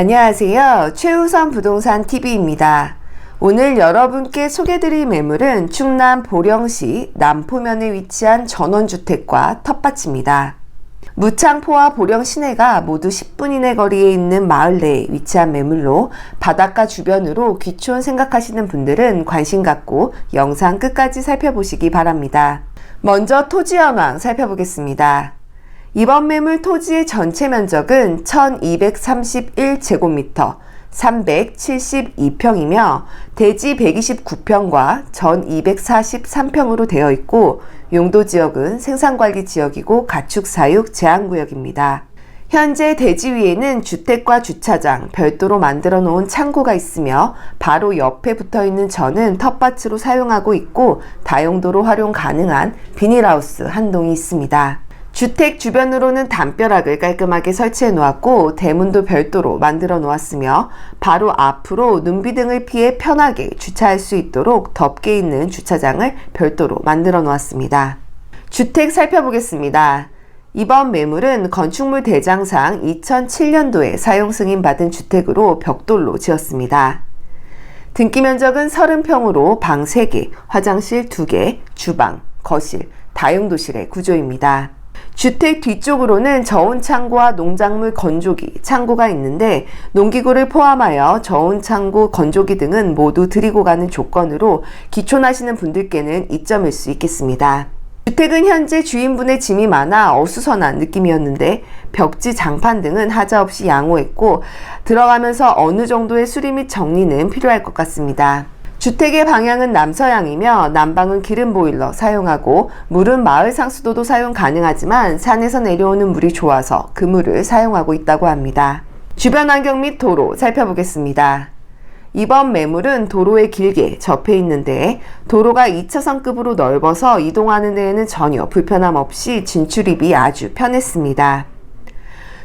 안녕하세요. 최우선 부동산 TV입니다. 오늘 여러분께 소개드릴 매물은 충남 보령시 남포면에 위치한 전원주택과 텃밭입니다. 무창포와 보령 시내가 모두 10분 이내 거리에 있는 마을 내에 위치한 매물로 바닷가 주변으로 귀촌 생각하시는 분들은 관심 갖고 영상 끝까지 살펴보시기 바랍니다. 먼저 토지 현황 살펴보겠습니다. 이번 매물 토지의 전체 면적은 1231제곱미터 372평이며 대지 129평과 전 243평으로 되어 있고 용도 지역은 생산관리 지역이고 가축 사육 제한 구역입니다. 현재 대지 위에는 주택과 주차장, 별도로 만들어 놓은 창고가 있으며 바로 옆에 붙어 있는 전은 텃밭으로 사용하고 있고 다용도로 활용 가능한 비닐하우스 한 동이 있습니다. 주택 주변으로는 담벼락을 깔끔하게 설치해 놓았고 대문도 별도로 만들어 놓았으며 바로 앞으로 눈비 등을 피해 편하게 주차할 수 있도록 덮개 있는 주차장을 별도로 만들어 놓았습니다. 주택 살펴보겠습니다. 이번 매물은 건축물 대장상 2007년도에 사용 승인 받은 주택으로 벽돌로 지었습니다. 등기 면적은 30평으로 방 3개, 화장실 2개, 주방, 거실, 다용도실의 구조입니다. 주택 뒤쪽으로는 저온 창고와 농작물 건조기, 창고가 있는데 농기구를 포함하여 저온 창고, 건조기 등은 모두 드리고 가는 조건으로 기촌하시는 분들께는 이점일 수 있겠습니다. 주택은 현재 주인분의 짐이 많아 어수선한 느낌이었는데 벽지, 장판 등은 하자 없이 양호했고 들어가면서 어느 정도의 수리 및 정리는 필요할 것 같습니다. 주택의 방향은 남서향이며 난방은 기름 보일러 사용하고 물은 마을 상수도도 사용 가능하지만 산에서 내려오는 물이 좋아서 그 물을 사용하고 있다고 합니다. 주변 환경 및 도로 살펴보겠습니다. 이번 매물은 도로에 길게 접해 있는데 도로가 2차선급으로 넓어서 이동하는 데에는 전혀 불편함 없이 진출입이 아주 편했습니다.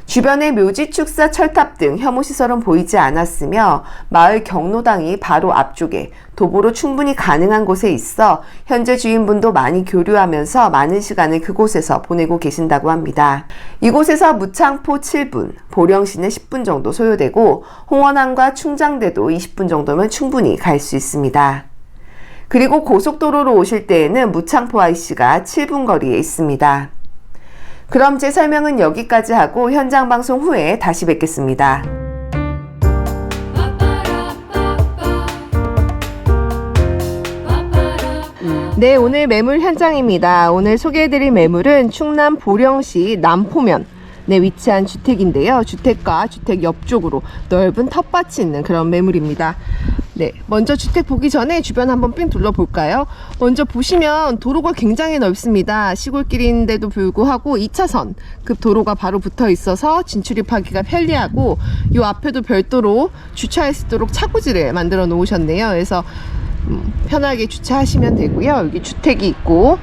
주변에 묘지 축사 철탑 등 혐오시설은 보이지 않았으며 마을 경로당이 바로 앞쪽에 도보로 충분히 가능한 곳에 있어 현재 주인분도 많이 교류하면서 많은 시간을 그곳에서 보내고 계신다고 합니다. 이곳에서 무창포 7분, 보령시는 10분 정도 소요되고 홍원항과 충장대도 20분 정도면 충분히 갈 수 있습니다. 그리고 고속도로로 오실 때에는 무창포 IC가 7분 거리에 있습니다. 그럼 제 설명은 여기까지 하고 현장 방송 후에 다시 뵙겠습니다. 네, 오늘 매물 현장입니다. 오늘 소개해드릴 매물은 충남 보령시 남포면 네, 위치한 주택인데요. 주택과 주택 옆쪽으로 넓은 텃밭이 있는 그런 매물입니다. 네, 먼저 주택 보기 전에 주변 한번 삥 둘러볼까요? 먼저 보시면 도로가 굉장히 넓습니다. 시골길인데도 불구하고 2차선 급 도로가 바로 붙어 있어서 진출입하기가 편리하고 이 앞에도 별도로 주차할 수 있도록 차고지를 만들어 놓으셨네요. 그래서 음, 편하게 주차하시면 되고요. 여기 주택이 있고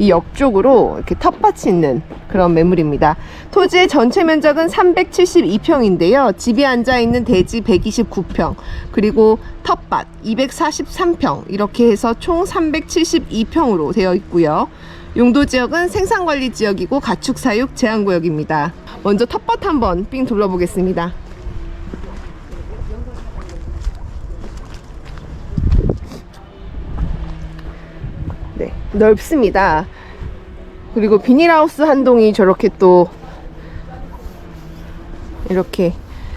이 옆쪽으로 이렇게 텃밭이 있는 그런 매물입니다. 토지의 전체 면적은 372평인데요. 집이 앉아 있는 대지 129평, 그리고 텃밭 243평, 이렇게 해서 총 372평으로 되어 있고요. 용도 지역은 생산관리 지역이고 가축 사육 제한 구역입니다. 먼저 텃밭 한번 삥 둘러보겠습니다. 네, 넓습니다. 그리고 비닐하우스 한 동이 저렇게 또 이렇게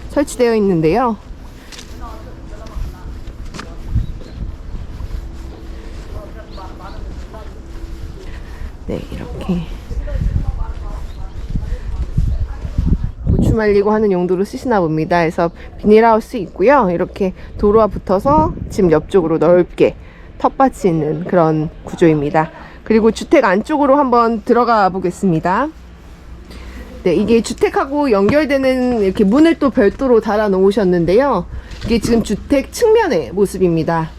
설치되어 있는데요. 네, 이렇게 고추 말리고 하는 용도로 쓰시나 봅니다. 그래서 비닐하우스 있고요. 이렇게 도로와 붙어서 집 옆쪽으로 넓게 텃밭이 있는 그런 구조입니다. 그리고 주택 안쪽으로 한번 들어가 보겠습니다. 네, 이게 주택하고 연결되는 이렇게 문을 또 별도로 달아 놓으셨는데요. 이게 지금 주택 측면의 모습입니다.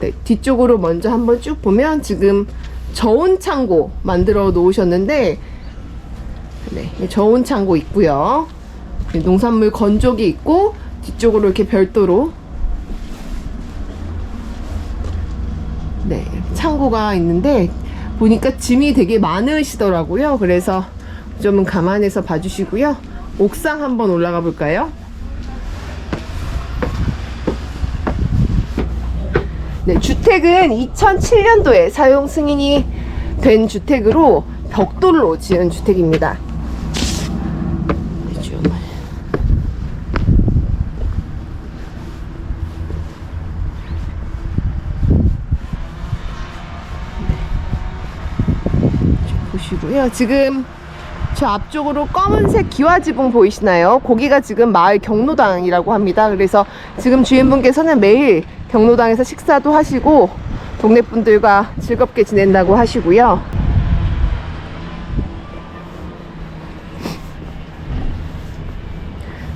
네, 뒤쪽으로 먼저 한번 쭉 보면 지금 저온 창고 만들어 놓으셨는데, 네, 저온 창고 있고요. 네, 농산물 건조기 있고, 뒤쪽으로 이렇게 별도로 네, 창고가 있는데 보니까 짐이 되게 많으시더라고요. 그래서 좀 감안해서 봐주시고요. 옥상 한번 올라가 볼까요? 네, 주택은 2007년도에 사용 승인이 된 주택으로 벽돌로 지은 주택입니다. 네, 좀. 보시고요. 지금 저 앞쪽으로 검은색 기와지붕 보이시나요? 거기가 지금 마을 경로당이라고 합니다. 그래서 지금 주인분께서는 매일 경로당에서 식사도 하시고 동네 분들과 즐겁게 지낸다고 하시고요.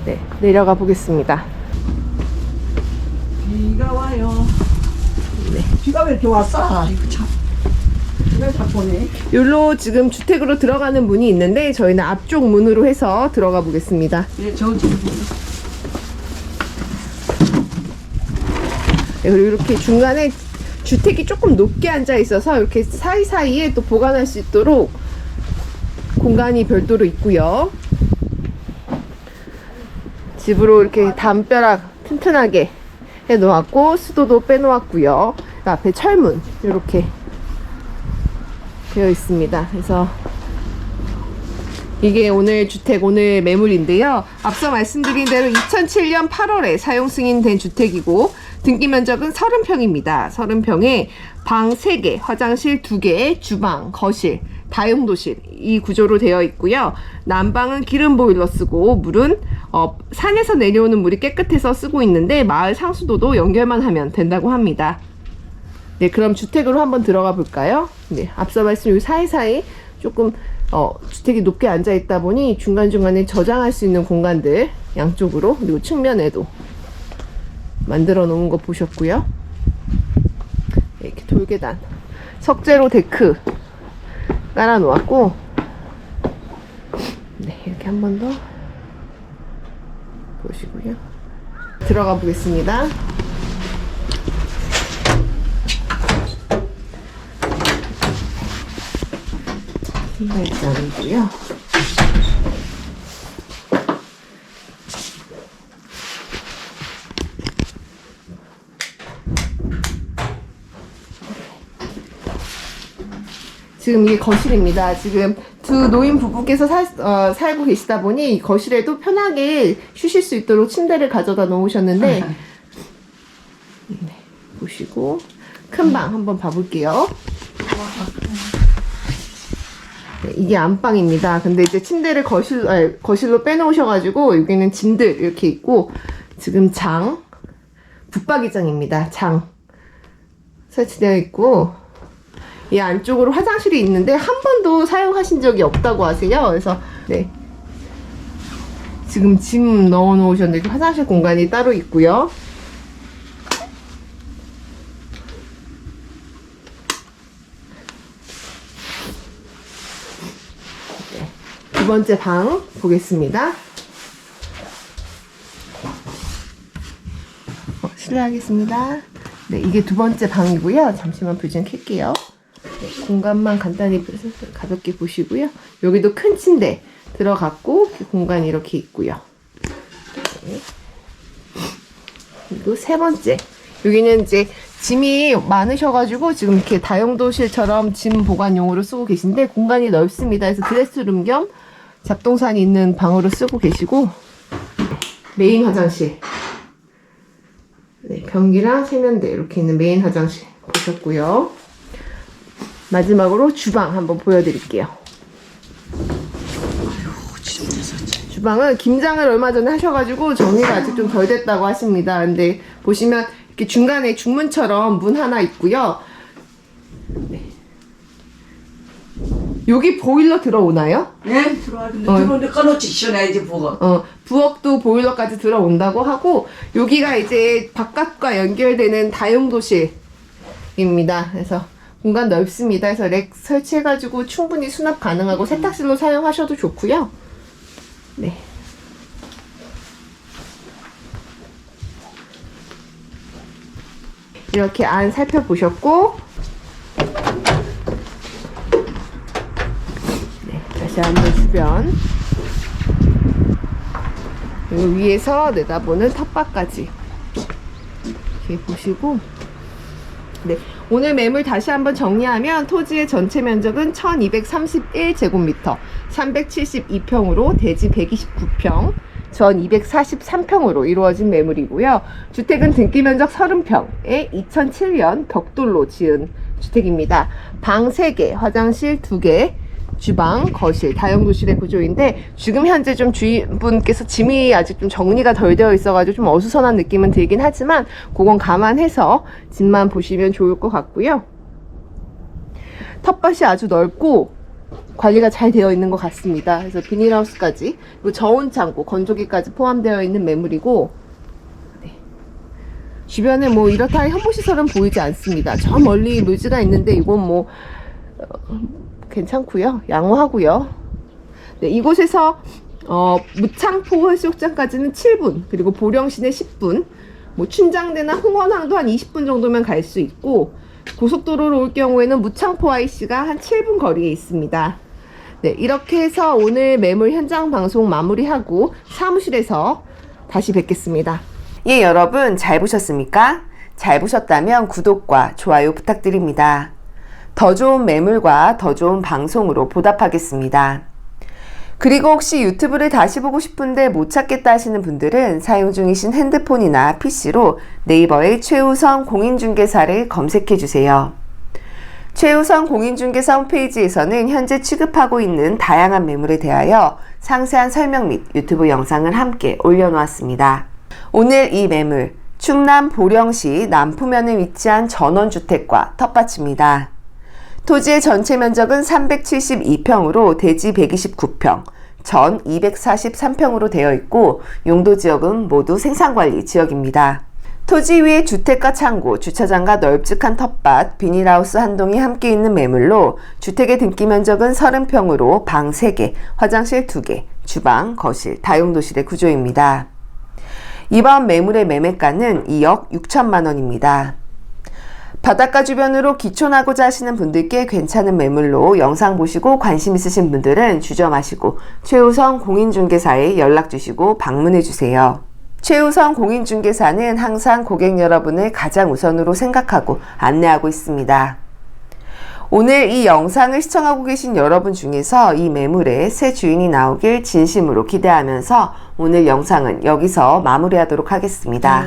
네, 내려가 보겠습니다. 비가 와요. 비가 왜 이렇게 왔어? 이거 참. 여기로 지금 주택으로 들어가는 문이 있는데 저희는 앞쪽 문으로 해서 들어가 보겠습니다. 예, 저 지금 네, 그리고 이렇게 중간에 주택이 조금 높게 앉아 있어서 이렇게 사이사이에 또 보관할 수 있도록 공간이 별도로 있고요. 집으로 이렇게 담벼락 튼튼하게 해 놓았고 수도도 빼 놓았고요. 그 앞에 철문 이렇게 되어 있습니다. 그래서 이게 오늘 주택 오늘 매물인데요. 앞서 말씀드린 대로 2007년 8월에 사용 승인된 주택이고 등기 면적은 30평입니다. 30평에 방 3개, 화장실 2개, 주방, 거실, 다용도실 이 구조로 되어 있고요. 난방은 기름 보일러 쓰고 물은 어, 산에서 내려오는 물이 깨끗해서 쓰고 있는데 마을 상수도도 연결만 하면 된다고 합니다. 네, 그럼 주택으로 한번 들어가 볼까요? 네, 앞서 말씀 여기 사이사이 조금 어, 주택이 높게 앉아 있다 보니 중간중간에 저장할 수 있는 공간들 양쪽으로 그리고 측면에도 만들어 놓은 거 보셨고요. 네, 이렇게 돌계단, 석재로 데크 깔아 놓았고, 네, 이렇게 한 번 더 보시고요. 들어가 보겠습니다. 신발장이고요. 지금 이게 거실입니다. 지금 두 노인 부부께서 살, 어, 살고 계시다 보니 이 거실에도 편하게 쉬실 수 있도록 침대를 가져다 놓으셨는데 네, 보시고 큰 방 한번 봐볼게요. 네, 이게 안방입니다. 근데 이제 침대를 거실, 아니, 거실로 빼놓으셔가지고 여기는 짐들 이렇게 있고 지금 장, 붙박이장입니다. 장 설치되어 있고 이 안쪽으로 화장실이 있는데 한 번도 사용하신 적이 없다고 하세요. 그래서 네 지금 짐 넣어 놓으셨는데 화장실 공간이 따로 있고요. 두 번째 방 보겠습니다. 어, 실례하겠습니다. 네, 이게 두 번째 방이고요. 잠시만 불 좀 켤게요. 네, 공간만 간단히 가볍게 보시고요. 여기도 큰 침대 들어갔고 공간이 이렇게 있고요. 네. 그리고 세 번째 여기는 이제 짐이 많으셔가지고 지금 이렇게 다용도실처럼 짐 보관용으로 쓰고 계신데 공간이 넓습니다. 그래서 드레스룸 겸 잡동산이 있는 방으로 쓰고 계시고 메인 화장실 네, 변기랑 세면대 이렇게 있는 메인 화장실 보셨고요. 마지막으로 주방 한번 보여드릴게요. 주방은 김장을 얼마 전에 하셔가지고 정리가 아직 좀 덜 됐다고 하십니다. 근데 보시면 이렇게 중간에 중문처럼 문 하나 있고요. 여기 보일러 들어오나요? 네, 들어왔는데 어. 들어오는데 꺼놓지 시원해야지 보고. 어, 부엌도 보일러까지 들어온다고 하고 여기가 이제 바깥과 연결되는 다용도실입니다. 그래서 공간 넓습니다. 그래서 렉 설치해가지고 충분히 수납 가능하고 세탁실로 사용하셔도 좋고요. 네. 이렇게 안 살펴보셨고 한번 주변 그리고 위에서 내다보는 텃밭까지 이렇게 보시고 네. 오늘 매물 다시 한번 정리하면 토지의 전체 면적은 1231제곱미터, 372평으로 대지 129평, 전 243평으로 이루어진 매물이고요. 주택은 등기 면적 30평에 2007년 벽돌로 지은 주택입니다. 방 3개, 화장실 2개, 주방, 거실, 다용도실의 구조인데 지금 현재 좀 주인분께서 짐이 아직 좀 정리가 덜 되어 있어가지고 좀 어수선한 느낌은 들긴 하지만 그건 감안해서 짐만 보시면 좋을 것 같고요. 텃밭이 아주 넓고 관리가 잘 되어 있는 것 같습니다. 그래서 비닐하우스까지 그리고 저온 창고, 건조기까지 포함되어 있는 매물이고 네. 주변에 뭐 이렇다 할 혐오시설은 보이지 않습니다. 저 멀리 묘지가 있는데 이건 뭐 어, 괜찮고요. 양호하고요. 네, 이곳에서 어, 무창포 해수욕장까지는 7분, 그리고 보령시내 10분, 뭐 춘장대나 홍원항도 한 20분 정도면 갈 수 있고 고속도로로 올 경우에는 무창포 IC가 한 7분 거리에 있습니다. 네, 이렇게 해서 오늘 매물 현장 방송 마무리하고 사무실에서 다시 뵙겠습니다. 예, 여러분 잘 보셨습니까? 잘 보셨다면 구독과 좋아요 부탁드립니다. 더 좋은 매물과 더 좋은 방송으로 보답하겠습니다. 그리고 혹시 유튜브를 다시 보고 싶은데 못 찾겠다 하시는 분들은 사용 중이신 핸드폰이나 PC로 네이버의 최우선 공인중개사를 검색해 주세요. 최우선 공인중개사 홈페이지에서는 현재 취급하고 있는 다양한 매물에 대하여 상세한 설명 및 유튜브 영상을 함께 올려놓았습니다. 오늘 이 매물, 충남 보령시 남포면에 위치한 전원주택과 텃밭입니다. 토지의 전체 면적은 372평으로 대지 129평, 전 243평으로 되어 있고 용도 지역은 모두 생산관리 지역입니다. 토지 위에 주택과 창고, 주차장과 널찍한 텃밭, 비닐하우스 한 동이 함께 있는 매물로 주택의 등기 면적은 30평으로 방 3개, 화장실 2개, 주방, 거실, 다용도실의 구조입니다. 이번 매물의 매매가는 2억 6천만 원입니다. 바닷가 주변으로 기촌하고자 하시는 분들께 괜찮은 매물로 영상 보시고 관심 있으신 분들은 주저 마시고 최우선 공인중개사에 연락 주시고 방문해 주세요. 최우선 공인중개사는 항상 고객 여러분을 가장 우선으로 생각하고 안내하고 있습니다. 오늘 이 영상을 시청하고 계신 여러분 중에서 이 매물의 새 주인이 나오길 진심으로 기대하면서 오늘 영상은 여기서 마무리하도록 하겠습니다.